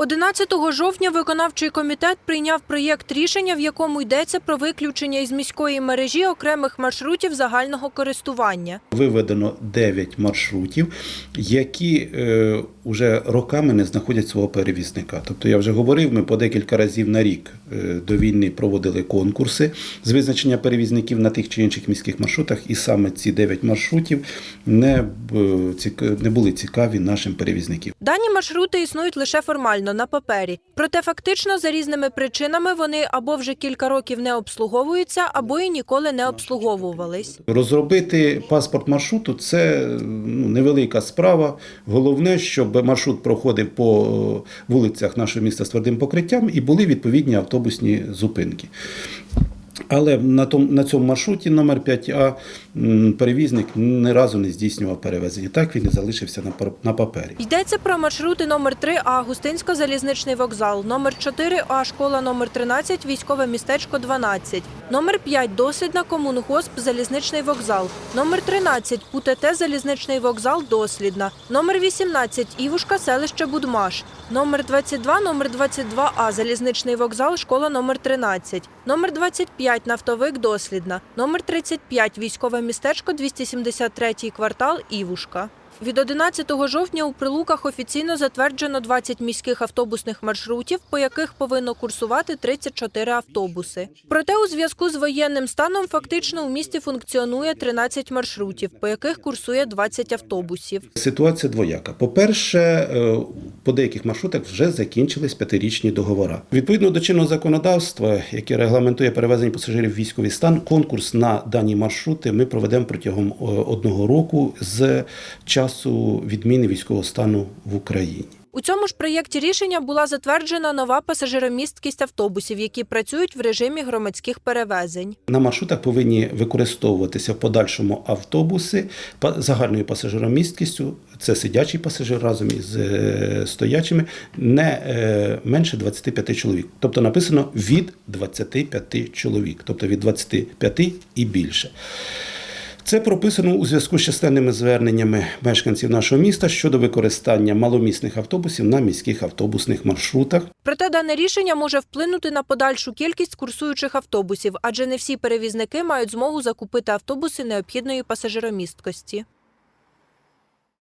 11 жовтня виконавчий комітет прийняв проєкт рішення, в якому йдеться про виключення із міської мережі окремих маршрутів загального користування. Виведено 9 маршрутів, які е, вже роками не знаходять свого перевізника. Тобто я вже говорив, ми по декілька разів на рік е, до війни проводили конкурси з визначення перевізників на тих чи інших міських маршрутах, і саме ці 9 маршрутів б- не були цікаві нашим перевізникам. Дані маршрути існують лише формально на папері. Проте фактично за різними причинами вони або вже кілька років не обслуговуються, або і ніколи не обслуговувались. Розробити паспорт маршруту це ну, невелика справа. Головне, щоб маршрут проходив по е, вулицях нашого міста з твердим покриттям і були відповідні автобусні зупинки. Але на, том, на цьому маршруті номер 5А перевізник ні разу не здійснював перевезення. Так він і залишився на, на папері. Йдеться про маршрути номер 3 А Густинсько-залізничний вокзал, номер 4 А школа номер 13 військове містечко 12, номер 5 Дослідна комунгосп залізничний вокзал, номер 13 УТТ залізничний вокзал Дослідна, номер 18 Івушка селище Будмаш, номер 22 номер 22 А залізничний вокзал школа номер 13, номер 25 нафтовик Дослідна, номер 35 військове містечко 273 квартал Івушка. Від 11 жовтня у Прилуках офіційно затверджено 20 міських автобусних маршрутів, по яких повинно курсувати 34 автобуси. Проте у зв'язку з воєнним станом фактично у місті функціонує 13 маршрутів, по яких курсує 20 автобусів. Ситуація двояка. По-перше, е, по деяких маршрутах вже закінчились п'ятирічні договори. Відповідно до чинного законодавства, яке регламентує перевезення пасажирів в військовий стан, конкурс на дані маршрути ми проведемо протягом е, одного року з часу відміни військового стану в Україні. У цьому ж проєкті рішення була затверджена нова пасажиромісткість автобусів, які працюють в режимі громадських перевезень. На маршрутах повинні використовуватися в подальшому автобуси загальною пасажиромісткістю. Це сидячий пасажир разом із е, стоячими, не е, менше 25 чоловік. Тобто написано від 25 чоловік, тобто від 25 і більше. Це прописано у зв'язку з численними зверненнями мешканців нашого міста щодо використання маломісних автобусів на міських автобусних маршрутах. Проте дане рішення може вплинути на подальшу кількість курсуючих автобусів, адже не всі перевізники мають змогу закупити автобуси необхідної пасажиромісткості.